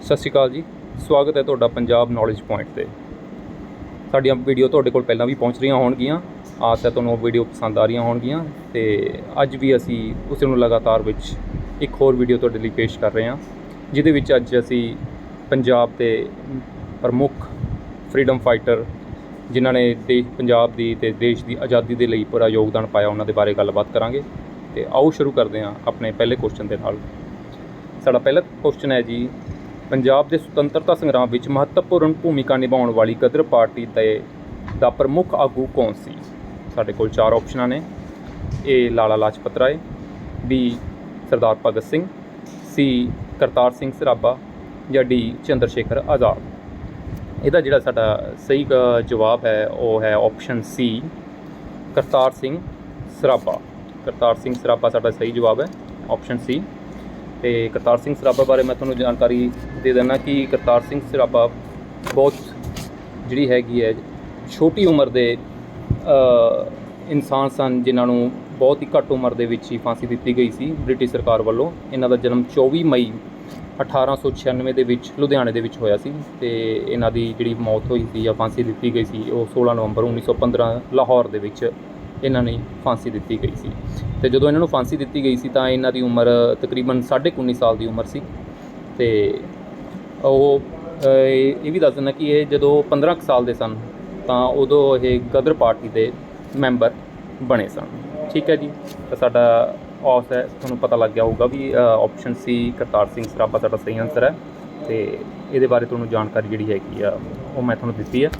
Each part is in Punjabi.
ਸਤਿ ਸ਼੍ਰੀ ਅਕਾਲ ਜੀ। ਸਵਾਗਤ ਹੈ ਤੁਹਾਡਾ ਪੰਜਾਬ ਨੌਲੇਜ ਪੁਆਇੰਟ ਤੇ। ਸਾਡੀਆਂ ਵੀਡੀਓ ਤੁਹਾਡੇ ਕੋਲ ਪਹਿਲਾਂ ਵੀ ਪਹੁੰਚ ਰਹੀਆਂ ਹੋਣਗੀਆਂ। ਆਸ ਹੈ ਤੁਹਾਨੂੰ ਉਹ ਵੀਡੀਓ ਪਸੰਦ ਆ ਰਹੀਆਂ ਹੋਣਗੀਆਂ। ਤੇ ਅੱਜ ਵੀ ਅਸੀਂ ਉਸ ਨੂੰ ਲਗਾਤਾਰ ਵਿੱਚ ਇੱਕ ਹੋਰ ਵੀਡੀਓ ਤੁਹਾਡੇ ਲਈ ਪੇਸ਼ ਕਰ ਰਹੇ ਹਾਂ, ਜਿਹਦੇ ਵਿੱਚ ਅੱਜ ਅਸੀਂ ਪੰਜਾਬ ਦੇ ਪ੍ਰਮੁੱਖ ਫਰੀडम ਫਾਈਟਰ ਜਿਨ੍ਹਾਂ ਨੇ ਦੇਸ਼, ਪੰਜਾਬ ਦੀ ਤੇ ਦੇਸ਼ ਦੀ ਆਜ਼ਾਦੀ ਦੇ ਲਈ ਪੂਰਾ ਯੋਗਦਾਨ ਪਾਇਆ, ਉਹਨਾਂ ਦੇ ਬਾਰੇ ਗੱਲਬਾਤ ਕਰਾਂਗੇ। ਤੇ ਆਓ ਸ਼ੁਰੂ ਕਰਦੇ ਹਾਂ ਆਪਣੇ ਪਹਿਲੇ ਕੁਐਸਚਨ ਦੇ ਨਾਲ। ਸਾਡਾ ਪਹਿਲਾ ਕੁਐਸਚਨ ਹੈ ਜੀ ਪੰਜਾਬ ਦੇ ਸੁਤੰਤਰਤਾ ਸੰਗਰਾਮ ਵਿੱਚ ਮਹੱਤਵਪੂਰਨ ਭੂਮਿਕਾ ਨਿਭਾਉਣ ਵਾਲੀ ਗਦਰ ਪਾਰਟੀ ਦੇ ਦਾ ਪ੍ਰਮੁੱਖ ਆਗੂ ਕੌਣ ਸੀ? ਸਾਡੇ ਕੋਲ ਚਾਰ ਆਪਸ਼ਨਾਂ ਨੇ। A Lala Lajpat Rai B Sardar Bhagat Singh C Kartar Singh Sarabha ਜਾਂ ਡੀ ਚੰਦਰ ਸ਼ੇਖਰ ਆਜ਼ਾਦ। ਇਹਦਾ ਜਿਹੜਾ ਸਾਡਾ ਸਹੀ ਜਵਾਬ ਹੈ, ਉਹ ਹੈ ਆਪਸ਼ਨ ਸੀ ਕਰਤਾਰ ਸਿੰਘ ਸਰਾਭਾ। ਕਰਤਾਰ ਸਿੰਘ ਸਰਾਭਾ ਸਾਡਾ ਸਹੀ ਜਵਾਬ ਹੈ ਆਪਸ਼ਨ ਸੀ ਤੇ ਕਰਤਾਰ ਸਿੰਘ ਸਰਾਭਾ ਬਾਰੇ ਮੈਂ ਤੁਹਾਨੂੰ ਜਾਣਕਾਰੀ ਦੇ ਦਿੰਦਾ ਕਿ ਕਰਤਾਰ ਸਿੰਘ ਸਰਾਭਾ ਬਹੁਤ ਜਿਹੜੀ ਹੈਗੀ ਹੈ, ਛੋਟੀ ਉਮਰ ਦੇ ਇਨਸਾਨ ਸਨ ਜਿਨ੍ਹਾਂ ਨੂੰ ਬਹੁਤ ਹੀ ਘੱਟ ਉਮਰ ਦੇ ਵਿੱਚ ਹੀ ਫਾਂਸੀ ਦਿੱਤੀ ਗਈ ਸੀ ਬ੍ਰਿਟਿਸ਼ ਸਰਕਾਰ ਵੱਲੋਂ। ਇਹਨਾਂ ਦਾ ਜਨਮ 24 ਮਈ 1896 ਦੇ ਵਿੱਚ ਲੁਧਿਆਣੇ ਦੇ ਵਿੱਚ ਹੋਇਆ ਸੀ ਤੇ ਇਹਨਾਂ ਦੀ ਜਿਹੜੀ ਮੌਤ ਹੋਈ ਸੀ ਜਾਂ ਫਾਂਸੀ ਦਿੱਤੀ ਗਈ ਸੀ ਉਹ 16 ਨਵੰਬਰ 1915 ਲਾਹੌਰ ਦੇ ਵਿੱਚ ਇਹਨਾਂ ਨੇ ਫਾਂਸੀ ਦਿੱਤੀ ਗਈ ਸੀ। ਤੇ ਜਦੋਂ ਇਹਨਾਂ ਨੂੰ ਫਾਂਸੀ ਦਿੱਤੀ ਗਈ ਸੀ ਤਾਂ ਇਹਨਾਂ ਦੀ ਉਮਰ ਤਕਰੀਬਨ 19.5 ਸਾਲ ਦੀ ਉਮਰ ਸੀ। ਤੇ ਉਹ ਇਹ ਵੀ ਦੱਸ ਦਿੰਦਾ ਕਿ ਇਹ ਜਦੋਂ 15 ਕੁ ਸਾਲ ਦੇ ਸਨ ਤਾਂ ਉਦੋਂ ਇਹ ਗਦਰ ਪਾਰਟੀ ਦੇ ਮੈਂਬਰ ਬਣੇ ਸਨ। ਠੀਕ ਹੈ ਜੀ, ਤਾਂ ਸਾਡਾ ਔਸ ਹੈ। ਤੁਹਾਨੂੰ ਪਤਾ ਲੱਗ ਗਿਆ ਹੋਊਗਾ ਵੀ ਆਪਸ਼ਨ ਸੀ ਕਰਤਾਰ ਸਿੰਘ ਸਰਾਭਾ ਸਾਡਾ ਸਹੀ ਆਨਸਰ ਹੈ। ਤੇ ਇਹਦੇ ਬਾਰੇ ਤੁਹਾਨੂੰ ਜਾਣਕਾਰੀ ਜਿਹੜੀ ਹੈਗੀ ਆ, ਉਹ ਮੈਂ ਤੁਹਾਨੂੰ ਦਿੱਤੀ ਆ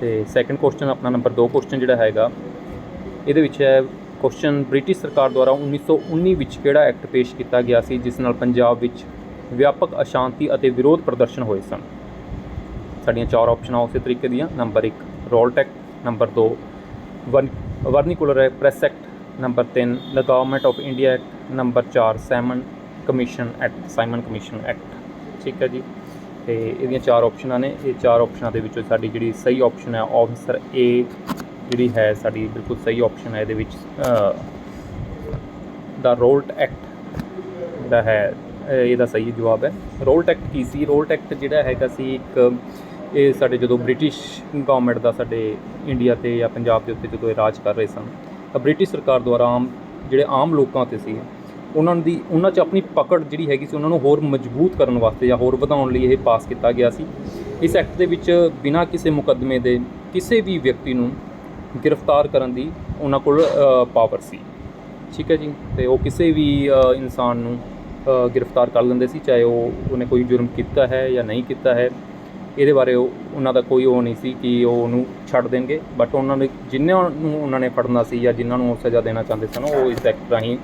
ਤੇ ਸੈਕੰਡ ਕੁਐਸਚਨ ਆਪਣਾ ਨੰਬਰ 2 ਕੁਐਸਚਨ ਜਿਹੜਾ ਹੈਗਾ ਇਹਦੇ ਵਿੱਚ ਹੈ ਕੁਐਸਚਨ ਬ੍ਰਿਟਿਸ਼ ਸਰਕਾਰ ਦੁਆਰਾ 1919 ਵਿੱਚ ਕਿਹੜਾ ਐਕਟ ਪੇਸ਼ ਕੀਤਾ ਗਿਆ ਸੀ, ਜਿਸ ਨਾਲ ਪੰਜਾਬ ਵਿੱਚ ਵਿਆਪਕ ਅਸ਼ਾਂਤੀ ਅਤੇ ਵਿਰੋਧ ਪ੍ਰਦਰਸ਼ਨ ਹੋਏ ਸਨ? ਸਾਡੀਆਂ ਚਾਰ ਆਪਸ਼ਨਾਂ ਉਸੇ ਤਰੀਕੇ ਦੀਆਂ। Number 1 Rowlatt act number 2 vernacular press act number 3 the government of India act number 4 Simon commission act Simon commission act ਠੀਕ ਹੈ ਜੀ? ਤੇ ਇਹਦੀਆਂ ਚਾਰ ਆਪਸ਼ਨਾਂ ਨੇ। ਇਹ ਚਾਰ ਆਪਸ਼ਨਾਂ ਦੇ ਵਿੱਚੋਂ ਸਾਡੀ ਜਿਹੜੀ ਸਹੀ ਆਪਸ਼ਨ ਹੈ ਆਫਸਰ ਏ ਜਿਹੜੀ ਹੈ ਸਾਡੀ ਬਿਲਕੁਲ ਸਹੀ ਆਪਸ਼ਨ ਹੈ ਇਹਦੇ ਵਿੱਚ ਦਾ ਰੋਲਟ ਐਕਟ ਦਾ ਹੈ ਇਹਦਾ ਸਹੀ ਜਵਾਬ ਹੈ। ਰੋਲਟ ਐਕਟ ਕੀ ਸੀ? ਰੋਲਟ ਐਕਟ ਜਿਹੜਾ ਹੈਗਾ ਸੀ ਇੱਕ, ਇਹ ਸਾਡੇ ਜਦੋਂ ਬ੍ਰਿਟਿਸ਼ ਗਵਰਨਮੈਂਟ ਦਾ ਸਾਡੇ ਇੰਡੀਆ ਤੇ ਜਾਂ ਪੰਜਾਬ ਦੇ ਉੱਤੇ ਜਦੋਂ ਇਹ ਰਾਜ ਕਰ ਰਹੇ ਸਨ, ਤਾਂ ਬ੍ਰਿਟਿਸ਼ ਸਰਕਾਰ ਦੁਆਰਾ ਆਮ, ਜਿਹੜੇ ਆਮ ਲੋਕਾਂ ਤੇ ਸੀ, ਉਹਨਾਂ ਦੀ, ਉਹਨਾਂ 'ਚ ਆਪਣੀ ਪਕੜ ਜਿਹੜੀ ਹੈਗੀ ਸੀ, ਉਹਨਾਂ ਨੂੰ ਹੋਰ ਮਜ਼ਬੂਤ ਕਰਨ ਵਾਸਤੇ ਜਾਂ ਹੋਰ ਵਧਾਉਣ ਲਈ ਇਹ ਪਾਸ ਕੀਤਾ ਗਿਆ ਸੀ। ਇਸ ਐਕਟ ਦੇ ਵਿੱਚ ਬਿਨਾਂ ਕਿਸੇ ਮੁਕੱਦਮੇ ਦੇ ਕਿਸੇ ਵੀ ਵਿਅਕਤੀ ਨੂੰ ਗ੍ਰਿਫਤਾਰ ਕਰਨ ਦੀ ਉਹਨਾਂ ਕੋਲ ਪਾਵਰ ਸੀ। ਠੀਕ ਹੈ ਜੀ? ਤੇ ਉਹ ਕਿਸੇ ਵੀ ਇਨਸਾਨ ਨੂੰ ਗ੍ਰਿਫਤਾਰ ਕਰ ਲੈਂਦੇ ਸੀ, ਚਾਹੇ ਉਹ ਉਹਨੇ ਕੋਈ ਜੁਰਮ ਕੀਤਾ ਹੈ ਜਾਂ ਨਹੀਂ ਕੀਤਾ ਹੈ। ਇਹਦੇ ਬਾਰੇ ਉਹ, ਉਹਨਾਂ ਦਾ ਕੋਈ ਉਹ ਨਹੀਂ ਸੀ ਕਿ ਉਹ ਉਹਨੂੰ ਛੱਡ ਦੇਣਗੇ। ਬਟ ਉਹਨਾਂ ਨੇ ਜਿਨ੍ਹਾਂ ਨੂੰ ਉਹਨਾਂ ਨੇ ਫੜਨਾ ਸੀ ਜਾਂ ਜਿਨ੍ਹਾਂ ਨੂੰ ਉਹ ਸਜ਼ਾ ਦੇਣਾ ਚਾਹੁੰਦੇ ਸਨ, ਉਹ ਇਸ ਐਕਟ ਰਾਹੀਂ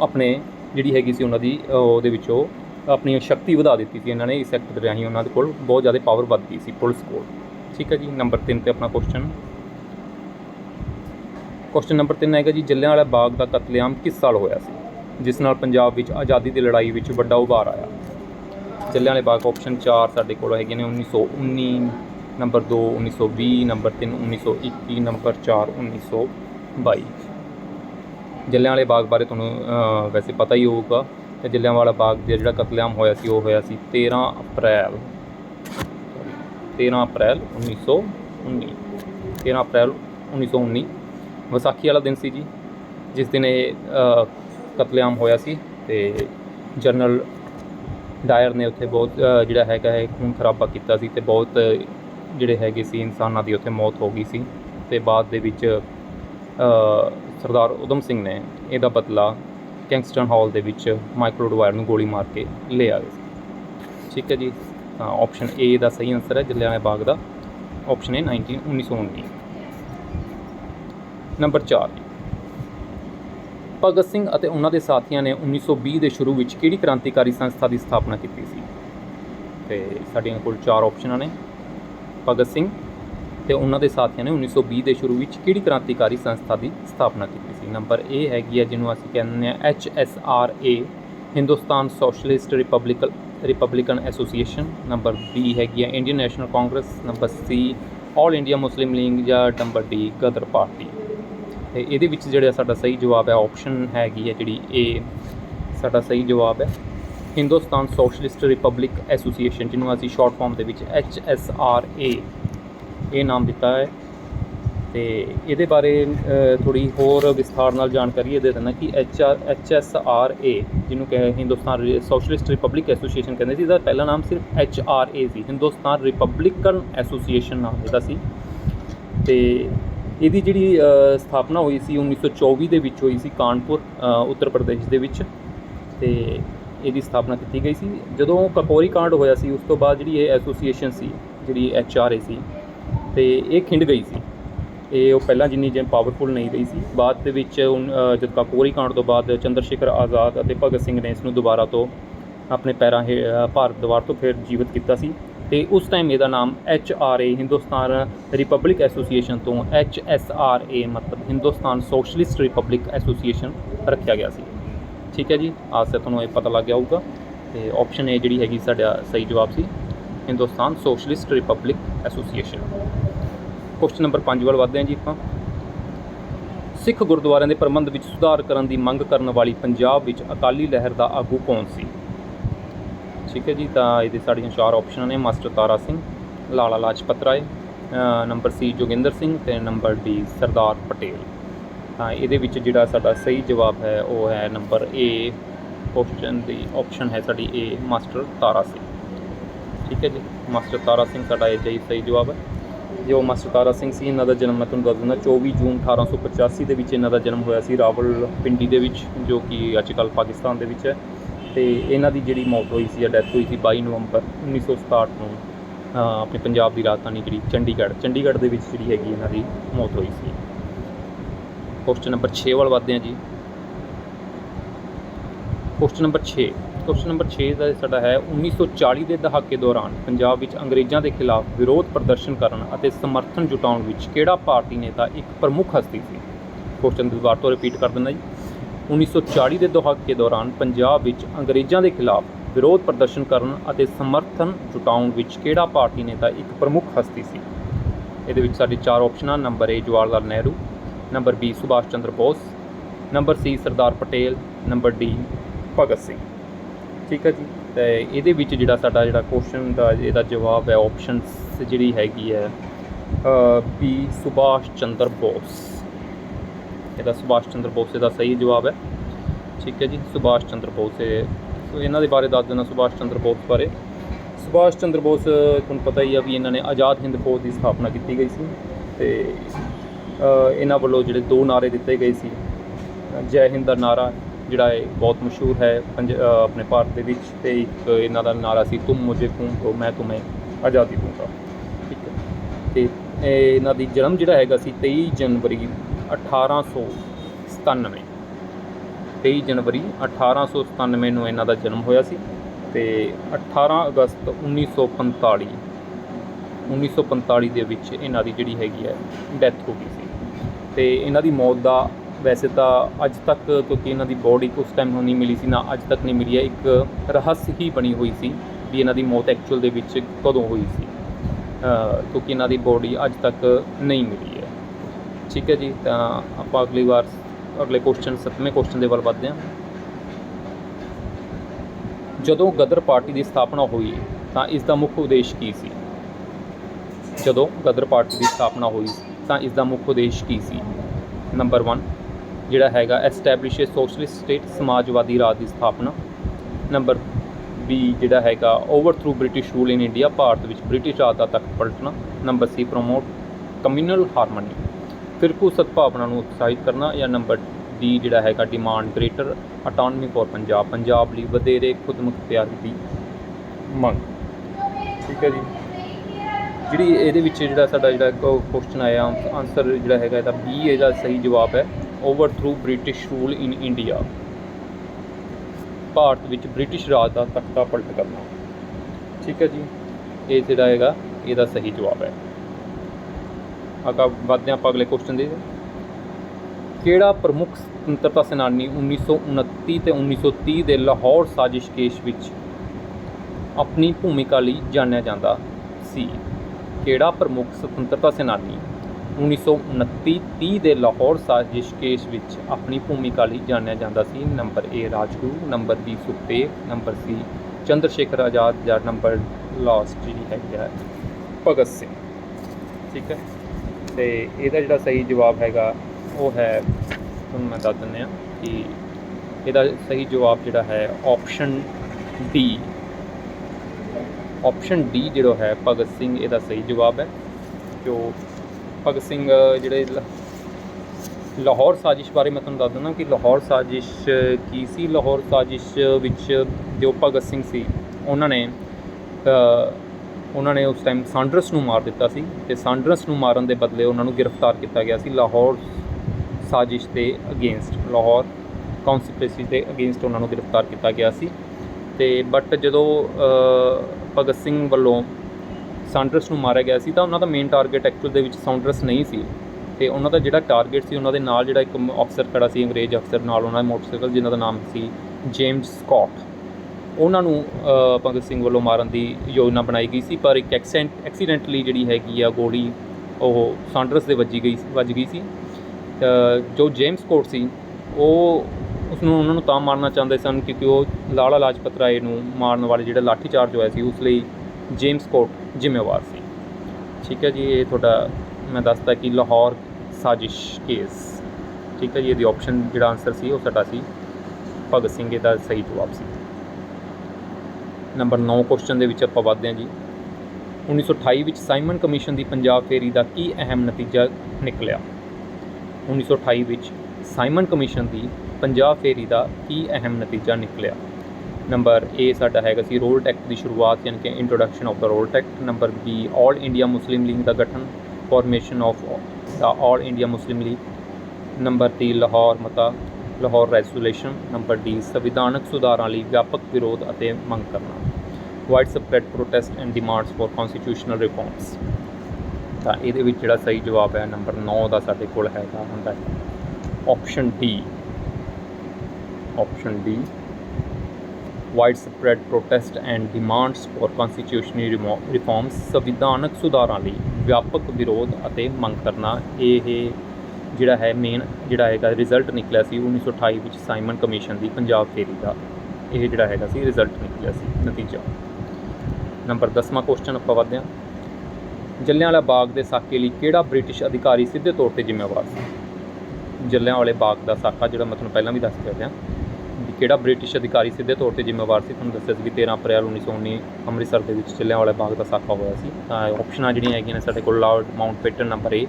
ਆਪਣੇ ਜਿਹੜੀ ਹੈਗੀ ਸੀ ਉਹਨਾਂ ਦੀ ਉਹਦੇ ਵਿੱਚੋਂ ਆਪਣੀ ਸ਼ਕਤੀ ਵਧਾ ਦਿੱਤੀ ਸੀ। ਇਹਨਾਂ ਨੇ ਇਸ ਐਕਟ ਦੇ ਰਾਹੀਂ ਉਹਨਾਂ ਦੇ ਕੋਲ ਬਹੁਤ ਜ਼ਿਆਦਾ ਪਾਵਰ ਵੱਧ ਗਈ ਸੀ, ਪੁਲਿਸ ਕੋਲ। ਠੀਕ ਹੈ ਜੀ? ਨੰਬਰ 3 ਤੇ ਆਪਣਾ ਕੁਐਸਚਨ ਕੁਐਸਚਨ ਨੰਬਰ 3 ਹੈਗਾ ਜੀ ਜਲਿਆਂਵਾਲਾ ਬਾਗ ਦਾ ਕਤਲੇਆਮ ਕਿਸ ਸਾਲ ਹੋਇਆ ਸੀ? ਜਿਸ ਨਾਲ ਪੰਜਾਬ ਵਿੱਚ ਆਜ਼ਾਦੀ ਦੀ ਲੜਾਈ ਵਿੱਚ ਵੱਡਾ ਉਭਾਰ ਆਇਆ। ਜਲਿਆਂਵਾਲੇ ਬਾਗ ਆਪਸ਼ਨ 4 ਸਾਡੇ ਕੋਲ ਹੈਗੇ ਨੇ 1919 number 2 1920 number 3 1921 number 4 1922 Jallianwala Bagh ਬਾਰੇ ਤੁਹਾਨੂੰ ਵੈਸੇ ਪਤਾ ਹੀ ਹੋਊਗਾ। ਤੇ ਜਲਿਆਂਵਾਲਾ ਬਾਗ ਦੇ ਜਿਹੜਾ ਕਤਲੇਆਮ ਹੋਇਆ ਸੀ, ਉਹ ਹੋਇਆ ਸੀ 13 ਅਪ੍ਰੈਲ। 13 ਅਪ੍ਰੈਲ 1919 13 ਅਪ੍ਰੈਲ 1919 ਵਿਸਾਖੀ ਵਾਲਾ ਦਿਨ ਸੀ ਜੀ, ਜਿਸ ਦਿਨ ਇਹ ਕਤਲੇਆਮ ਹੋਇਆ ਸੀ ਤੇ ਜਨਰਲ ਡਾਇਰ ਨੇ ਉੱਥੇ ਬਹੁਤ ਜਿਹੜਾ ਹੈਗਾ ਹੈ ਖੂਨ ਖਰਾਬਾ ਕੀਤਾ ਸੀ ਤੇ ਬਹੁਤ ਜਿਹੜੇ ਹੈਗੇ ਸੀ ਇਨਸਾਨਾਂ ਦੀ ਉੱਥੇ ਮੌਤ ਹੋ ਗਈ ਸੀ ਤੇ ਬਾਅਦ ਦੇ ਵਿੱਚ ਸਰਦਾਰ ਉਦਮ ਸਿੰਘ ਨੇ ਇਹਦਾ ਬਦਲਾ ਗੈਂਗਸਟਨ ਹਾਲ ਦੇ ਵਿੱਚ ਮਾਈਕਰੋ ਡਵਾਇਰ ਨੂੰ ਗੋਲੀ ਮਾਰ ਕੇ ਲਿਆ ਗਿਆ ਠੀਕ ਹੈ ਜੀ, ਤਾਂ ਆਪਸ਼ਨ ਏ ਦਾ ਸਹੀ ਆਨਸਰ ਹੈ ਜਲਿਆਂਵਾਲੇ ਬਾਗ ਦਾ ਆਪਸ਼ਨ ਹੈ 19 1919 ਨੰਬਰ 4 ਭਗਤ ਸਿੰਘ ਅਤੇ ਉਹਨਾਂ ਦੇ ਸਾਥੀਆਂ ਨੇ 1920 ਦੇ ਸ਼ੁਰੂ ਵਿੱਚ ਕਿਹੜੀ ਕ੍ਰਾਂਤੀਕਾਰੀ ਸੰਸਥਾ ਦੀ ਸਥਾਪਨਾ ਕੀਤੀ ਸੀ? ਤੇ ਸਾਡੀਆਂ ਕੋਲ ਚਾਰ ਆਪਸ਼ਨਾਂ ਨੇ। ਭਗਤ ਸਿੰਘ ਤੇ ਉਹਨਾਂ ਦੇ ਸਾਥੀਆਂ ਨੇ 1920 ਦੇ ਸ਼ੁਰੂ ਵਿੱਚ ਕਿਹੜੀ ਕ੍ਰਾਂਤੀਕਾਰੀ ਸੰਸਥਾ ਦੀ ਸਥਾਪਨਾ ਕੀਤੀ ਸੀ? ਨੰਬਰ ਏ ਹੈਗੀ ਹੈ ਜਿਹਨੂੰ ਅਸੀਂ ਕਹਿੰਦੇ ਆ H S R A Hindustan socialist republican republican association. Number B ਹੈਗੀ ਹੈ Indian national Congress. Number C all India Muslim league ਜਾਂ ਨੰਬਰ ਡੀ ਗਦਰ ਪਾਰਟੀ। ਤੇ ਇਹਦੇ ਵਿੱਚ ਜਿਹੜਾ ਸਾਡਾ ਸਹੀ ਜਵਾਬ ਹੈ ਆਪਸ਼ਨ ਹੈਗੀ ਹੈ ਜਿਹੜੀ ਏ ਸਾਡਾ ਸਹੀ ਜਵਾਬ ਹੈ। ਹਿੰਦੁਸਤਾਨ ਸੋਸ਼ਲਿਸਟ ਰਿਪਬਲਿਕ ਐਸੋਸੀਏਸ਼ਨ ਜਿਹਨੂੰ ਅਸੀਂ ਸ਼ਾਰਟ ਫਾਰਮ ਦੇ ਵਿੱਚ ਐਚ ਐਸ ਆਰ ਏ ਇਹ ਨਾਮ ਦਿੱਤਾ ਹੈ। ਤੇ ਇਹਦੇ ਬਾਰੇ ਥੋੜੀ ਹੋਰ ਵਿਸਥਾਰ ਨਾਲ ਜਾਣਕਾਰੀ ਇਹ ਦੇ ਦਿੰਦਾ ਕਿ H R H S R A ਜਿਹਨੂੰ ਕਹੇ ਹਿੰਦੁਸਤਾਨ ਸੋਸ਼ਲਿਸਟ ਰਿਪਬਲਿਕ ਐਸੋਸੀਏਸ਼ਨ ਕਹਿੰਦੇ ਸੀ, ਇਹਦਾ ਪਹਿਲਾ ਨਾਮ ਸਿਰਫ ਐਚ ਆਰ ਏ ਸੀ। ਹਿੰਦੁਸਤਾਨ ਰਿਪਬਲਿਕਨ ਐਸੋਸੀਏਸ਼ਨ ਨਾਮ ਦਿੱਤਾ ਸੀ। ਤੇ ਇਹਦੀ ਜਿਹੜੀ ਸਥਾਪਨਾ ਹੋਈ ਸੀ 1924 ਦੇ ਵਿੱਚ ਹੋਈ ਸੀ ਕਾਨਪੁਰ ਉੱਤਰ ਪ੍ਰਦੇਸ਼ ਦੇ ਵਿੱਚ। ਤੇ ਇਹਦੀ ਸਥਾਪਨਾ ਕੀਤੀ ਗਈ ਸੀ। ਜਦੋਂ ਕਕੋਰੀ ਕਾਂਡ ਹੋਇਆ ਸੀ, ਉਸ ਤੋਂ ਬਾਅਦ ਜਿਹੜੀ ਇਹ ਐਸੋਸੀਏਸ਼ਨ ਸੀ, ਜਿਹੜੀ ਐਚ ਆਰ ਏ ਸੀ, ਤੇ ਇਹ ਖਿੰਡ ਗਈ ਸੀ। ਇਹ ਉਹ ਪਹਿਲਾਂ ਜਿੰਨੀ ਜਿਵੇਂ ਪਾਵਰਫੁਲ ਨਹੀਂ ਰਹੀ ਸੀ। ਬਾਅਦ ਦੇ ਵਿੱਚ ਉਨ- ਜਦ ਕਾਕੋਰੀ ਕਾਂਡ ਤੋਂ ਬਾਅਦ ਚੰਦਰ ਸ਼ੇਖਰ ਆਜ਼ਾਦ ਅਤੇ ਭਗਤ ਸਿੰਘ ਨੇ ਇਸ ਨੂੰ ਦੁਬਾਰਾ ਤੋਂ ਆਪਣੇ ਪੈਰਾਂ ਹੇ ਭਾਰਤ ਦੁਆਰ ਤੋਂ ਫਿਰ ਜੀਵਤ ਕੀਤਾ ਸੀ। ਤੇ ਉਸ ਟਾਈਮ ਇਹਦਾ ਨਾਮ H R A Hindustan republic association ਤੋਂ ਐਚ ਐਸ ਆਰ ਏ ਮਤਲਬ ਹਿੰਦੁਸਤਾਨ ਸੋਸ਼ਲਿਸਟ ਰਿਪਬਲਿਕ ਐਸੋਸੀਏਸ਼ਨ ਰੱਖਿਆ ਗਿਆ ਸੀ। ਠੀਕ ਹੈ ਜੀ ਆਸ ਹੈ ਤੁਹਾਨੂੰ ਇਹ ਪਤਾ ਲੱਗ ਗਿਆ ਹੋਊਗਾ। ਤੇ ਆਪਸ਼ਨ ਏ ਜਿਹੜੀ ਹੈਗੀ ਸਾਡਾ ਸਹੀ ਜਵਾਬ ਸੀ Hindustan socialist republic association question number 5 ਵੱਲ ਵਧਦੇ ਹਾਂ ਜੀ ਆਪਾਂ। ਸਿੱਖ ਗੁਰਦੁਆਰਿਆਂ ਦੇ ਪ੍ਰਬੰਧ ਵਿੱਚ ਸੁਧਾਰ ਕਰਨ ਦੀ ਮੰਗ ਕਰਨ ਵਾਲੀ ਪੰਜਾਬ ਵਿੱਚ ਅਕਾਲੀ ਲਹਿਰ ਦਾ ਆਗੂ ਕੌਣ ਸੀ? ਠੀਕ ਹੈ ਜੀ, ਤਾਂ ਇਹਦੇ ਸਾਡੀਆਂ ਚਾਰ ਆਪਸ਼ਨਾਂ ਨੇ, master Tara Singh, Lala Lajpat Rai number C Joginder Singh ਤੇ ਨੰਬਰ ਡੀ ਸਰਦਾਰ ਪਟੇਲ। ਤਾਂ ਇਹਦੇ ਵਿੱਚ ਜਿਹੜਾ ਸਾਡਾ ਸਹੀ ਜਵਾਬ ਹੈ, ਉਹ ਹੈ ਨੰਬਰ ਏ ਕੁਐਸਚਨ ਦੀ ਆਪਸ਼ਨ ਹੈ ਸਾਡੀ ਏ ਮਾਸਟਰ ਤਾਰਾ ਸਿੰਘ। ਠੀਕ ਹੈ ਜੀ, ਮਾਸਟਰ ਤਾਰਾ ਸਿੰਘ ਸਾਡਾ ਇਹ ਜੀ ਸਹੀ ਜਵਾਬ ਹੈ। ਜੋ ਮਾਸਟਰ ਤਾਰਾ ਸਿੰਘ ਸੀ, ਇਹਨਾਂ ਦਾ ਜਨਮ, ਮੈਂ ਤੁਹਾਨੂੰ ਦੱਸ ਦਿੰਦਾ 24 ਜੂਨ 1885 ਦੇ ਵਿੱਚ ਇਹਨਾਂ ਦਾ ਜਨਮ ਹੋਇਆ ਸੀ ਰਾਵਲ ਪਿੰਡੀ ਦੇ ਵਿੱਚ, ਜੋ ਕਿ ਅੱਜ ਕੱਲ੍ਹ ਪਾਕਿਸਤਾਨ ਦੇ ਵਿੱਚ ਹੈ। ਤੇ ਇਹਨਾਂ ਦੀ ਜਿਹੜੀ ਮੌਤ ਹੋਈ ਸੀ ਜਾਂ ਡੈਥ ਹੋਈ ਸੀ 22 ਨਵੰਬਰ 1967 ਨੂੰ ਅ, ਆਪਣੇ ਪੰਜਾਬ ਦੀ ਰਾਜਧਾਨੀ ਜਿਹੜੀ ਚੰਡੀਗੜ੍ਹ ਚੰਡੀਗੜ੍ਹ ਦੇ ਵਿੱਚ ਜਿਹੜੀ ਹੈਗੀ ਇਹਨਾਂ ਦੀ ਮੌਤ ਹੋਈ ਸੀ। ਕੁਐਸਚਨ ਨੰਬਰ 6 ਵੱਲ ਵੱਧਦੇ ਹਾਂ ਜੀ। ਕੁਐਸਚਨ ਨੰਬਰ 6 ਕੁਐਸਚਨ ਨੰਬਰ 6 ਦਾ ਸਾਡਾ ਹੈ 1940 ਦੇ ਦਹਾਕੇ ਦੌਰਾਨ ਪੰਜਾਬ ਵਿੱਚ ਅੰਗਰੇਜ਼ਾਂ ਦੇ ਖਿਲਾਫ ਵਿਰੋਧ ਪ੍ਰਦਰਸ਼ਨ ਕਰਨ ਅਤੇ ਸਮਰਥਨ ਜੁਟਾਉਣ ਵਿੱਚ ਕਿਹੜਾ ਪਾਰਟੀ ਨੇਤਾ ਇੱਕ ਪ੍ਰਮੁੱਖ ਹਸਤੀ ਸੀ? ਕੁਐਸਚਨ ਦੁਬਾਰਾ ਤੋਂ ਰਿਪੀਟ ਕਰ ਦਿੰਦਾ ਜੀ। 1940 ਦੇ ਦਹਾਕੇ ਦੌਰਾਨ ਪੰਜਾਬ ਵਿੱਚ ਅੰਗਰੇਜ਼ਾਂ ਦੇ ਖਿਲਾਫ ਵਿਰੋਧ ਪ੍ਰਦਰਸ਼ਨ ਕਰਨ ਅਤੇ ਸਮਰਥਨ ਜੁਟਾਉਣ ਵਿੱਚ ਕਿਹੜਾ ਪਾਰਟੀ ਨੇਤਾ ਇੱਕ ਪ੍ਰਮੁੱਖ ਹਸਤੀ ਸੀ। ਇਹਦੇ ਵਿੱਚ ਸਾਡੇ ਚਾਰ ਆਪਸ਼ਨਾਂ number A Jawahar Lal Nehru number B Subhash Chandra Bose number C Sardar Patel number D Bhagat Singh. ਠੀਕ ਹੈ ਜੀ? ਤੇ ਇਹਦੇ ਵਿੱਚ ਜਿਹੜਾ ਸਾਡਾ ਜਿਹੜਾ ਕੁਐਸਚਨ ਦਾ, ਇਹਦਾ ਜਵਾਬ ਹੈ ਆਪਸ਼ਨ ਜਿਹੜੀ ਹੈਗੀ ਹੈ ਬੀ ਸੁਭਾਸ਼ ਚੰਦਰ ਬੋਸ। ਇਹਦਾ ਸੁਭਾਸ਼ ਚੰਦਰ ਬੋਸ ਇਹਦਾ ਸਹੀ ਜਵਾਬ ਹੈ। ਠੀਕ ਹੈ ਜੀ, ਸੁਭਾਸ਼ ਚੰਦਰ ਬੋਸ। ਸੋ ਇਹਨਾਂ ਦੇ ਬਾਰੇ ਦੱਸ ਦੇਣਾ ਸੁਭਾਸ਼ ਚੰਦਰ ਬੋਸ ਬਾਰੇ। ਸੁਭਾਸ਼ ਚੰਦਰ ਬੋਸ, ਤੁਹਾਨੂੰ ਪਤਾ ਹੀ ਆ ਵੀ ਇਹਨਾਂ ਨੇ ਆਜ਼ਾਦ ਹਿੰਦ ਫੌਜ ਦੀ ਸਥਾਪਨਾ ਕੀਤੀ ਗਈ ਸੀ ਤੇ ਇਹਨਾਂ ਵੱਲੋਂ ਜਿਹੜੇ ਦੋ ਨਾਰੇ ਦਿੱਤੇ ਗਏ ਸੀ। ਜੈ ਹਿੰਦ ਦਾ ਨਾਰਾ ਜਿਹੜਾ ਹੈ ਬਹੁਤ ਮਸ਼ਹੂਰ ਹੈ ਪੰਜ ਆਪਣੇ ਭਾਰਤ ਦੇ ਵਿੱਚ ਤੇ ਇੱਕ ਇਹਨਾਂ ਦਾ ਨਾਰਾ ਸੀ, ਤੁਮ ਮੁਝੇ ਖੂਨ ਦੋ, ਮੈਂ ਤੁਮੇ ਆਜ਼ਾਦੀ ਦੂੰਗਾ। ਠੀਕ ਹੈ। ਤੇ ਇਹਨਾਂ ਦੀ ਜਨਮ ਜਿਹੜਾ ਹੈਗਾ ਸੀ 23 ਜਨਵਰੀ 1897 23 ਜਨਵਰੀ 1897 ਨੂੰ ਇਹਨਾਂ ਦਾ ਜਨਮ ਹੋਇਆ ਸੀ ਤੇ 18 ਅਗਸਤ 1945 1945 ਦੇ ਵਿੱਚ ਇਹਨਾਂ ਦੀ ਜਿਹੜੀ ਹੈਗੀ ਹੈ ਡੈਥ ਹੋ ਗਈ ਸੀ। ਤੇ ਇਹਨਾਂ ਦੀ ਮੌਤ ਦਾ ਵੈਸੇ ਤਾਂ ਅੱਜ ਤੱਕ ਕਿਉਂਕਿ ਇਹਨਾਂ ਦੀ ਬੋਡੀ ਉਸ ਟਾਈਮ ਨਹੀਂ ਮਿਲੀ ਸੀ, ਨਾ ਅੱਜ ਤੱਕ ਨਹੀਂ ਮਿਲੀ ਹੈ, ਇੱਕ ਰਹੱਸ ਹੀ ਬਣੀ ਹੋਈ ਸੀ ਵੀ ਇਹਨਾਂ ਦੀ ਮੌਤ ਐਕਚੁਅਲ ਦੇ ਵਿੱਚ ਕਦੋਂ ਹੋਈ ਸੀ। ਕਿਉਂਕਿ ਇਹਨਾਂ ਦੀ ਬੋਡੀ ਅੱਜ ਤੱਕ ਨਹੀਂ ਮਿਲੀ ਠੀਕ ਹੈ ਜੀ, ਤਾਂ ਆਪਾਂ ਅਗਲੀ ਵਾਰ, ਅਗਲੇ ਕੁਐਸਚਨ ਸੱਤਵੇਂ ਕੁਐਸਚਨ ਦੇ ਵੱਲ ਵਧਦੇ ਹਾਂ। ਜਦੋਂ ਗਦਰ ਪਾਰਟੀ ਦੀ ਸਥਾਪਨਾ ਹੋਈ, ਤਾਂ ਇਸ ਦਾ ਮੁੱਖ ਉਦੇਸ਼ ਕੀ ਸੀ? ਜਦੋਂ ਗਦਰ ਪਾਰਟੀ ਦੀ ਸਥਾਪਨਾ ਹੋਈ, ਤਾਂ ਇਸ ਦਾ ਮੁੱਖ ਉਦੇਸ਼ ਕੀ ਸੀ? ਨੰਬਰ 1 ਜਿਹੜਾ ਹੈਗਾ ਐਸਟੈਬਲਿਸ਼ ਸੋਸ਼ਲਿਸਟ ਸਟੇਟ ਸਮਾਜਵਾਦੀ ਰਾਜ ਦੀ ਸਥਾਪਨਾ। ਨੰਬਰ ਬੀ ਜਿਹੜਾ ਹੈਗਾ overthrow British rule in India Bharat ਵਿੱਚ ਬ੍ਰਿਟਿਸ਼ ਰਾਜ ਦਾ ਤਖਤ ਪਲਟਣਾ। Number C promote communal harmony ਫਿਰਕੂ ਸਦਭਾਵਨਾ ਨੂੰ ਉਤਸ਼ਾਹਿਤ ਕਰਨਾ ਜਾਂ ਨੰਬਰ ਡੀ ਜਿਹੜਾ ਹੈਗਾ demand greater autonomy for Punjab Punjab ਲਈ ਵਧੇਰੇ ਖੁਦਮੁਖਤਿਆਰੀ ਦੀ ਮੰਗ। ਠੀਕ ਹੈ ਜੀ। ਜਿਹੜੀ ਇਹਦੇ ਵਿੱਚ ਜਿਹੜਾ ਸਾਡਾ ਜਿਹੜਾ ਕੁਐਸਚਨ ਆਇਆ ਆਨਸਰ ਜਿਹੜਾ ਹੈਗਾ ਇਹਦਾ ਬੀ ਇਹਦਾ ਸਹੀ ਜਵਾਬ ਹੈ overthrow British rule in India Bharat ਵਿੱਚ ਬ੍ਰਿਟਿਸ਼ ਰਾਜ ਦਾ ਤਖਤਾ ਪਲਟ ਕਰਨਾ। ਠੀਕ ਹੈ ਜੀ। ਇਹ ਜਿਹੜਾ ਹੈਗਾ, ਇਹਦਾ ਸਹੀ ਜਵਾਬ ਹੈ। ਅਗਾ ਵਧਦੇ ਹਾਂ ਆਪਾਂ ਅਗਲੇ ਕੁਐਸਚਨ ਦੇ। ਕਿਹੜਾ ਪ੍ਰਮੁੱਖ ਸੁਤੰਤਰਤਾ ਸੈਨਾਨੀ 1929 ਤੇ 1930 ਦੇ ਲਾਹੌਰ ਸਾਜ਼ਿਸ਼ ਕੇਸ ਵਿੱਚ ਆਪਣੀ ਭੂਮਿਕਾ ਲਈ ਜਾਣਿਆ ਜਾਂਦਾ ਸੀ? ਕਿਹੜਾ ਪ੍ਰਮੁੱਖ ਸੁਤੰਤਰਤਾ ਸੈਨਾਨੀ 1929-30 ਦੇ ਲਾਹੌਰ ਸਾਜ਼ਿਸ਼ ਕੇਸ ਵਿੱਚ ਆਪਣੀ ਭੂਮਿਕਾ ਲਈ ਜਾਣਿਆ ਜਾਂਦਾ ਸੀ? Number A Rajguru, number B Sukhdev, number C Chandra Shekhar Azad ਜਾਂ ਨੰਬਰ ਲਾਸਟ ਜਿਹੜੀ ਹੈਗੀ ਹੈ ਭਗਤ ਸਿੰਘ। ਠੀਕ ਹੈ? ਤੇ ਇਹਦਾ ਜਿਹੜਾ ਸਹੀ ਜਵਾਬ ਹੈਗਾ, ਉਹ ਹੈ ਤੁਹਾਨੂੰ ਮੈਂ ਦੱਸ ਦਿੰਦੇ ਆ ਕਿ ਇਹਦਾ ਸਹੀ ਜਵਾਬ ਜਿਹੜਾ ਹੈ ਆਪਸ਼ਨ ਡੀ ਆਪਸ਼ਨ ਡੀ ਜਿਹੜਾ ਹੈ ਭਗਤ ਸਿੰਘ, ਇਹਦਾ ਸਹੀ ਜਵਾਬ ਹੈ। ਜੋ ਭਗਤ ਸਿੰਘ ਜਿਹੜੇ ਲ- ਲਾਹੌਰ ਸਾਜ਼ਿਸ਼ ਬਾਰੇ ਮੈਂ ਤੁਹਾਨੂੰ ਦੱਸ ਦਿੰਦਾ ਕਿ ਲਾਹੌਰ ਸਾਜ਼ਿਸ਼ ਕੀ ਸੀ? ਲਾਹੌਰ ਸਾਜ਼ਿਸ਼ ਵਿੱਚ ਜੋ ਭਗਤ ਸਿੰਘ ਸੀ, ਉਹਨਾਂ ਨੇ ਉਹਨਾਂ ਨੇ ਉਸ ਟਾਈਮ ਸਾਂਡਰਸ ਨੂੰ ਮਾਰ ਦਿੱਤਾ ਸੀ ਤੇ ਸਾਂਡਰਸ ਨੂੰ ਮਾਰਨ ਦੇ ਬਦਲੇ ਉਹਨਾਂ ਨੂੰ ਗ੍ਰਿਫਤਾਰ ਕੀਤਾ ਗਿਆ ਸੀ ਲਾਹੌਰ ਸਾਜ਼ਿਸ਼ ਦੇ ਅਗੇਂਸਟ ਲਾਹੌਰ ਕੌਨਸਪੀਰੇਸੀ ਦੇ ਅਗੇਂਸਟ ਉਹਨਾਂ ਨੂੰ ਗ੍ਰਿਫਤਾਰ ਕੀਤਾ ਗਿਆ ਸੀ। ਤੇ ਬਟ ਜਦੋਂ ਭਗਤ ਸਿੰਘ ਵੱਲੋਂ ਸਾਂਡਰਸ ਨੂੰ ਮਾਰਿਆ ਗਿਆ ਸੀ ਤਾਂ ਉਹਨਾਂ ਦਾ ਮੇਨ ਟਾਰਗੇਟ ਐਕਚੁਅਲ ਦੇ ਵਿੱਚ ਸਾਂਡਰਸ ਨਹੀਂ ਸੀ। ਤੇ ਉਹਨਾਂ ਦਾ ਜਿਹੜਾ ਟਾਰਗੇਟ ਸੀ, ਉਹਨਾਂ ਦੇ ਨਾਲ ਜਿਹੜਾ ਇੱਕ ਅਫਸਰ ਖੜਾ ਸੀ, ਅੰਗਰੇਜ਼ ਅਫਸਰ ਨਾਲ ਉਹਨਾਂ ਦਾ ਮੋਟਰਸਾਈਕਲ ਜਿਨ੍ਹਾਂ ਦਾ ਨਾਮ ਸੀ ਜੇਮਸ ਸਕਾਟ ਉਹਨਾਂ ਨੂੰ ਭਗਤ ਸਿੰਘ ਵੱਲੋਂ ਮਾਰਨ ਦੀ ਯੋਜਨਾ ਬਣਾਈ ਗਈ ਸੀ, ਪਰ ਇੱਕ ਐਕਸੀਡੈਂਟ ਐਕਸੀਡੈਂਟਲੀ ਜਿਹੜੀ ਹੈਗੀ ਆ ਗੋਲੀ, ਉਹ ਸਾਂਡਰਸ ਦੇ ਵੱਜੀ ਗਈ, ਵੱਜ ਗਈ ਸੀ। ਜੋ ਜੇਮਸ ਕੋਟ ਸੀ, ਉਹ ਉਸ ਨੂੰ ਉਹਨਾਂ ਨੂੰ ਤਾਂ ਮਾਰਨਾ ਚਾਹੁੰਦੇ ਸਨ ਕਿਉਂਕਿ ਉਹ ਲਾਲਾ ਲਾਜਪਤ ਰਾਏ ਨੂੰ ਮਾਰਨ ਵਾਲੇ ਜਿਹੜਾ ਲਾਠੀਚਾਰਜ ਹੋਇਆ ਸੀ, ਉਸ ਲਈ ਜੇਮਸ ਕੋਟ ਜ਼ਿੰਮੇਵਾਰ ਸੀ। ਠੀਕ ਹੈ ਜੀ, ਇਹ ਤੁਹਾਡਾ, ਮੈਂ ਦੱਸਦਾ ਕਿ ਲਾਹੌਰ ਸਾਜ਼ਿਸ਼ ਕੇਸ। ਠੀਕ ਹੈ ਜੀ, ਇਹਦੀ ਆਪਸ਼ਨ ਜਿਹੜਾ ਆਨਸਰ ਸੀ, ਉਹ ਸਾਡਾ ਸੀ, ਭਗਤ ਸਿੰਘ ਇਹਦਾ ਸਹੀ ਜਵਾਬ ਸੀ। ਨੰਬਰ 9 ਕੁਐਸਚਨ ਦੇ ਵਿੱਚ ਆਪਾਂ ਵੱਧਦੇ ਹਾਂ ਜੀ। 1928 ਵਿੱਚ ਸਾਈਮਨ ਕਮਿਸ਼ਨ ਦੀ ਪੰਜਾਬ ਫੇਰੀ ਦਾ ਕੀ ਅਹਿਮ ਨਤੀਜਾ ਨਿਕਲਿਆ? 1928 ਵਿੱਚ ਸਾਈਮਨ ਕਮਿਸ਼ਨ ਦੀ ਪੰਜਾਬ ਫੇਰੀ ਦਾ ਕੀ ਅਹਿਮ ਨਤੀਜਾ ਨਿਕਲਿਆ? ਨੰਬਰ ਏ ਸਾਡਾ ਹੈਗਾ ਸੀ ਰੋਲ ਟੈਕਟ ਦੀ ਸ਼ੁਰੂਆਤ, ਯਾਨੀ ਕਿ introduction of the Rowlatt act number B all India Muslim league ਦਾ ਗਠਨ formation of the all India Muslim league number C Lahore ਮਤਾ ਲਾਹੌਰ ਰੈਜ਼ੋਲੂਸ਼ਨ ਨੰਬਰ ਡੀ ਸੰਵਿਧਾਨਕ ਸੁਧਾਰਾਂ ਲਈ ਵਿਆਪਕ ਵਿਰੋਧ ਅਤੇ ਮੰਗ ਕਰਨਾ। Widespread protest and demands for constitutional reforms ਤਾਂ ਇਹਦੇ ਵਿੱਚ ਜਿਹੜਾ ਸਹੀ ਜਵਾਬ ਹੈ ਨੰਬਰ 9 ਦਾ ਸਾਡੇ ਕੋਲ ਹੈਗਾ ਹੁੰਦਾ ਹੈ। Option D option D widespread protest and demands for constitutional reforms ਸੰਵਿਧਾਨਕ ਸੁਧਾਰਾਂ ਲਈ ਵਿਆਪਕ ਵਿਰੋਧ ਅਤੇ ਮੰਗ ਕਰਨਾ, ਇਹ ਜਿਹੜਾ ਹੈ ਮੇਨ ਜਿਹੜਾ ਹੈਗਾ ਰਿਜ਼ਲਟ ਨਿਕਲਿਆ ਸੀ 1928 ਵਿੱਚ ਸਾਈਮਨ ਕਮਿਸ਼ਨ ਦੀ ਪੰਜਾਬ ਫੇਰੀ ਦਾ। ਇਹ ਜਿਹੜਾ ਹੈਗਾ ਸੀ ਰਿਜ਼ਲਟ ਨਿਕਲਿਆ ਸੀ ਨਤੀਜਾ। ਨੰਬਰ 10ਵਾਂ ਕੁਐਸਚਨ ਆਪਾਂ ਵਧਦੇ ਹਾਂ। ਜਲਿਆਂਵਾਲਾ ਬਾਗ ਦੇ ਸਾਕੇ ਲਈ ਕਿਹੜਾ ਬ੍ਰਿਟਿਸ਼ ਅਧਿਕਾਰੀ ਸਿੱਧੇ ਤੌਰ ਤੇ ਜ਼ਿੰਮੇਵਾਰ ਸੀ? ਜਲਿਆਂਵਾਲੇ ਬਾਗ ਦਾ ਸਾਕਾ ਜਿਹੜਾ ਮੈਂ ਤੁਹਾਨੂੰ ਪਹਿਲਾਂ ਵੀ ਦੱਸ ਚੁੱਕਿਆ ਵੀ ਕਿਹੜਾ ਬ੍ਰਿਟਿਸ਼ ਅਧਿਕਾਰੀ ਸਿੱਧੇ ਤੌਰ ਤੇ ਜ਼ਿੰਮੇਵਾਰ ਸੀ? ਤੁਹਾਨੂੰ ਦੱਸਿਆ ਸੀ ਕਿ 13 ਅਪ੍ਰੈਲ 1919 ਅੰਮ੍ਰਿਤਸਰ ਦੇ ਵਿੱਚ ਜਲਿਆਂਵਾਲੇ ਬਾਗ ਦਾ ਸਾਕਾ ਹੋਇਆ ਸੀ। ਤਾਂ ਆਪਸ਼ਨਾਂ ਜਿਹੜੀਆਂ ਹੈਗੀਆਂ ਨੇ ਸਾਡੇ ਕੋਲ lord Mountbatten number A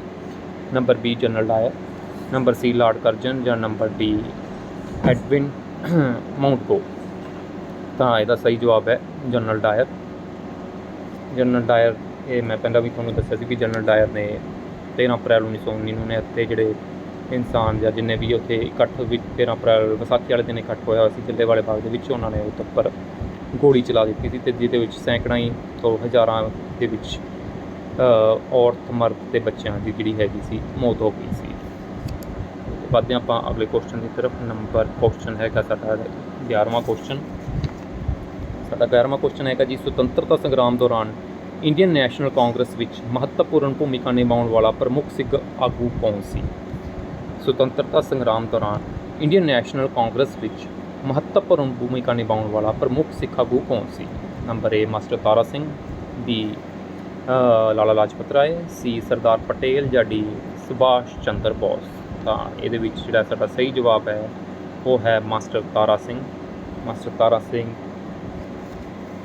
number B general Dyer number C lord Curzon ਜਾਂ ਨੰਬਰ ਡੀ ਐਡਵਿਨ ਮਾਊਂਟਗੋ ਤਾਂ ਇਹਦਾ ਸਹੀ ਜਵਾਬ ਹੈ ਜਨਰਲ ਡਾਇਰ ਜਨਰਲ ਡਾਇਰ, ਇਹ ਮੈਂ ਪਹਿਲਾਂ ਵੀ ਤੁਹਾਨੂੰ ਦੱਸਿਆ ਸੀ ਕਿ ਜਨਰਲ ਡਾਇਰ ਨੇ 13 ਅਪ੍ਰੈਲ 1919 ਨੂੰ ਨੇ ਇੱਥੇ ਜਿਹੜੇ ਇਨਸਾਨ ਜਾਂ ਜਿੰਨੇ ਵੀ ਉੱਥੇ ਇਕੱਠ ਵਿੱਚ 13 ਅਪ੍ਰੈਲ, ਵਿਸਾਖੀ ਵਾਲੇ ਦਿਨ ਇਕੱਠ ਹੋਇਆ ਹੋਇਆ ਸੀ ਜੱਲੇਵਾਲੇ ਬਾਗ ਦੇ ਵਿੱਚ ਉਹਨਾਂ ਨੇ ਉਹਦੇ ਉੱਪਰ ਗੋਲੀ ਚਲਾ ਦਿੱਤੀ ਸੀ ਤੇ ਜਿਹਦੇ ਵਿੱਚ ਸੈਂਕੜਾਂ ਹੀ ਤੋਂ ਹਜ਼ਾਰਾਂ ਦੇ ਵਿੱਚ ਔਰਤ ਮਰਦ ਤੇ ਬੱਚਿਆਂ ਦੀ ਜਿਹੜੀ ਹੈਗੀ ਸੀ, ਮੌਤ ਹੋ ਗਈ ਸੀ। ਵੱਧਦੇ ਹਾਂ ਆਪਾਂ ਅਗਲੇ ਕੁਐਸਚਨ ਦੀ ਤਰਫ ਨੰਬਰ ਕੁਐਸਚਨ ਹੈਗਾ ਸਾਡਾ 11ਵਾਂ ਕੁਐਸਚਨ ਸਾਡਾ 11ਵਾਂ ਕੁਐਸਚਨ ਹੈਗਾ ਜੀ, ਸੁਤੰਤਰਤਾ ਸੰਗਰਾਮ ਦੌਰਾਨ ਇੰਡੀਅਨ ਨੈਸ਼ਨਲ ਕਾਂਗਰਸ ਵਿੱਚ ਮਹੱਤਵਪੂਰਨ ਭੂਮਿਕਾ ਨਿਭਾਉਣ ਵਾਲਾ ਪ੍ਰਮੁੱਖ ਸਿੱਖ ਆਗੂ ਕੌਣ ਸੀ? ਸੁਤੰਤਰਤਾ ਸੰਗਰਾਮ ਦੌਰਾਨ ਇੰਡੀਅਨ ਨੈਸ਼ਨਲ ਕਾਂਗਰਸ ਵਿੱਚ ਮਹੱਤਵਪੂਰਨ ਭੂਮਿਕਾ ਨਿਭਾਉਣ ਵਾਲਾ ਪ੍ਰਮੁੱਖ ਸਿੱਖ ਆਗੂ ਕੌਣ ਸੀ? Number A master Tara Singh B Lala Lajpat Rai C Sardar Patel ਜਾਂ ਡੀ ਸੁਭਾਸ਼ ਚੰਦਰ ਬੋਸ। ਤਾਂ ਇਹਦੇ ਵਿੱਚ ਜਿਹੜਾ ਸਾਡਾ ਸਹੀ ਜਵਾਬ ਹੈ, ਉਹ ਹੈ ਮਾਸਟਰ ਤਾਰਾ ਸਿੰਘ ਮਾਸਟਰ ਤਾਰਾ ਸਿੰਘ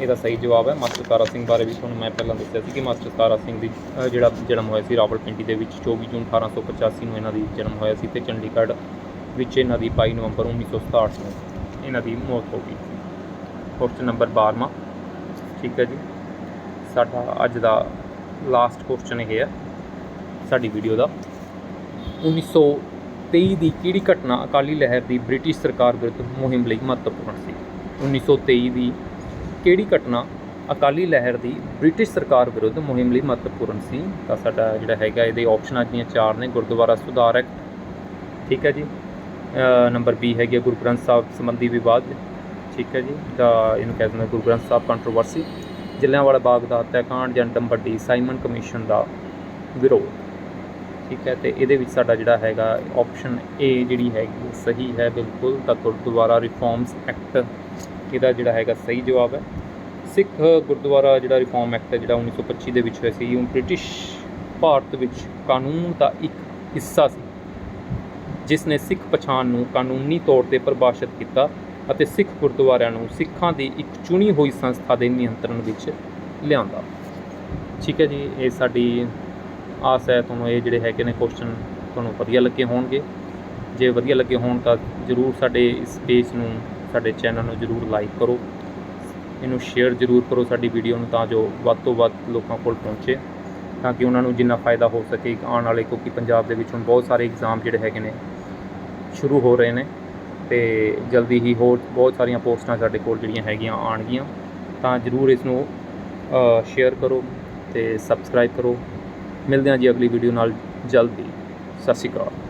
ਇਹਦਾ ਸਹੀ ਜਵਾਬ ਹੈ। ਮਾਸਟਰ ਤਾਰਾ ਸਿੰਘ ਬਾਰੇ ਵੀ ਤੁਹਾਨੂੰ ਮੈਂ ਪਹਿਲਾਂ ਦੱਸਿਆ ਸੀ ਕਿ ਮਾਸਟਰ ਤਾਰਾ ਸਿੰਘ ਦੀ ਜਿਹੜਾ ਜਨਮ ਹੋਇਆ ਸੀ ਰਾਵਲਪਿੰਡੀ ਦੇ ਵਿੱਚ 24 ਜੂਨ 1885 ਨੂੰ ਇਹਨਾਂ ਦੀ ਜਨਮ ਹੋਇਆ ਸੀ ਤੇ ਚੰਡੀਗੜ੍ਹ ਵਿੱਚ ਇਹਨਾਂ ਦੀ 22 ਨਵੰਬਰ 1967 ਨੂੰ ਇਹਨਾਂ ਦੀ ਮੌਤ ਹੋ ਗਈ ਸੀ। ਕੁਐਸਚਨ ਨੰਬਰ 12ਵਾਂ ਠੀਕ ਹੈ ਜੀ। ਸਾਡਾ ਅੱਜ ਦਾ ਲਾਸਟ ਕੁਐਸਚਨ ਇਹ ਹੈ, ਸਾਡੀ ਵੀਡੀਓ ਦਾ। 1923 ਦੀ ਕਿਹੜੀ ਘਟਨਾ ਅਕਾਲੀ ਲਹਿਰ ਦੀ ਬ੍ਰਿਟਿਸ਼ ਸਰਕਾਰ ਵਿਰੁੱਧ ਮੁਹਿੰਮ ਲਈ ਮਹੱਤਵਪੂਰਨ ਸੀ? 1923 ਦੀ ਕਿਹੜੀ ਘਟਨਾ ਅਕਾਲੀ ਲਹਿਰ ਦੀ ਬ੍ਰਿਟਿਸ਼ ਸਰਕਾਰ ਵਿਰੁੱਧ ਮੁਹਿੰਮ ਲਈ ਮਹੱਤਵਪੂਰਨ ਸੀ? ਤਾਂ ਸਾਡਾ ਜਿਹੜਾ ਹੈਗਾ ਇਹਦੇ ਆਪਸ਼ਨਾਂ ਦੀਆਂ ਚਾਰ ਨੇ, ਗੁਰਦੁਆਰਾ ਸੁਧਾਰ ਐਕਟ। ਠੀਕ ਹੈ ਜੀ। ਨੰਬਰ ਬੀ ਹੈਗੀ ਹੈ ਗੁਰੂ ਗ੍ਰੰਥ ਸਾਹਿਬ ਸੰਬੰਧੀ ਵਿਵਾਦ। ਠੀਕ ਹੈ ਜੀ। ਤਾਂ ਇਹਨੂੰ ਕਹਿ ਦਿੰਦੇ ਗੁਰੂ ਗ੍ਰੰਥ ਸਾਹਿਬ ਕੰਟਰੋਵਰਸੀ ਜਲਿਆਂਵਾਲਾ ਬਾਗ ਦਾ ਹੱਤਿਆਕਾਂਡ ਜਾਂ ਨੰਬਰ ਡੀ ਸਾਈਮਨ ਕਮਿਸ਼ਨ ਦਾ ਵਿਰੋਧ। ਠੀਕ ਹੈ। ਤੇ ਇਹਦੇ ਵਿੱਚ ਸਾਡਾ ਜਿਹੜਾ ਹੈਗਾ ਆਪਸ਼ਨ ਏ ਜਿਹੜੀ ਹੈਗੀ ਸਹੀ ਹੈ ਬਿਲਕੁਲ। ਤਾਂ ਗੁਰਦੁਆਰਾ ਰਿਫਾਰਮਸ ਐਕਟ ਇਹਦਾ ਜਿਹੜਾ ਹੈਗਾ ਸਹੀ ਜਵਾਬ ਹੈ। ਸਿੱਖ ਗੁਰਦੁਆਰਾ ਜਿਹੜਾ ਰਿਫਾਰਮ ਐਕਟ ਹੈ, ਜਿਹੜਾ 1925 ਦੇ ਵਿੱਚ ਹੋਇਆ ਸੀ, ਉਹ ਬ੍ਰਿਟਿਸ਼ ਭਾਰਤ ਵਿੱਚ ਕਾਨੂੰਨ ਦਾ ਇੱਕ ਹਿੱਸਾ ਸੀ, ਜਿਸ ਨੇ ਸਿੱਖ ਪਛਾਣ ਨੂੰ ਕਾਨੂੰਨੀ ਤੌਰ ਤੇ ਪਰਿਭਾਸ਼ਿਤ ਕੀਤਾ ਅਤੇ ਸਿੱਖ ਗੁਰਦੁਆਰਿਆਂ ਨੂੰ ਸਿੱਖਾਂ ਦੀ ਇੱਕ ਚੁਣੀ ਹੋਈ ਸੰਸਥਾ ਦੇ ਨਿਯੰਤਰਣ ਵਿੱਚ ਲਿਆਂਦਾ। ਠੀਕ ਹੈ ਜੀ, ਇਹ ਸਾਡੀ ਆਸ ਹੈ, ਤੁਹਾਨੂੰ ਇਹ ਜਿਹੜੇ ਹੈਗੇ ਨੇ ਕੁਐਸਚਨ ਤੁਹਾਨੂੰ ਵਧੀਆ ਲੱਗੇ ਹੋਣਗੇ। ਜੇ ਵਧੀਆ ਲੱਗੇ ਹੋਣ ਤਾਂ ਜਰੂਰ ਸਾਡੇ ਇਸ ਪੇਜ ਨੂੰ ਸਾਡੇ ਚੈਨਲ ਨੂੰ ਜਰੂਰ ਲਾਈਕ ਕਰੋ। ਇਹਨੂੰ ਸ਼ੇਅਰ ਜਰੂਰ ਕਰੋ ਸਾਡੀ ਵੀਡੀਓ ਨੂੰ ਤਾਂ ਜੋ ਵੱਧ ਤੋਂ ਵੱਧ ਲੋਕਾਂ ਕੋਲ ਪਹੁੰਚੇ, ਤਾਂ ਕਿ ਉਹਨਾਂ ਨੂੰ ਜਿੰਨਾ ਫਾਇਦਾ ਹੋ ਸਕੇ। ਆਉਣ ਵਾਲੇ, ਕਿਉਂਕਿ ਪੰਜਾਬ ਦੇ ਵਿੱਚ ਹੁਣ ਬਹੁਤ ਸਾਰੇ ਐਗਜ਼ਾਮ ਜਿਹੜੇ ਹੈਗੇ ਨੇ, ਸ਼ੁਰੂ ਹੋ ਰਹੇ ਨੇ ਤੇ ਜਲਦੀ ਹੀ ਹੋਰ ਬਹੁਤ ਸਾਰੀਆਂ ਪੋਸਟਾਂ ਸਾਡੇ ਕੋਲ ਜਿਹੜੀਆਂ ਹੈਗੀਆਂ ਆਉਣਗੀਆਂ। ਤਾਂ ਜਰੂਰ ਇਸ ਨੂੰ ਸ਼ੇਅਰ ਕਰੋ ਤੇ ਸਬਸਕ੍ਰਾਈਬ ਕਰੋ। ਮਿਲਦੇ ਹਾਂ ਜੀ ਅਗਲੀ ਵੀਡੀਓ ਨਾਲ ਜਲਦੀ। ਸਤਿ ਸ਼੍ਰੀ ਅਕਾਲ।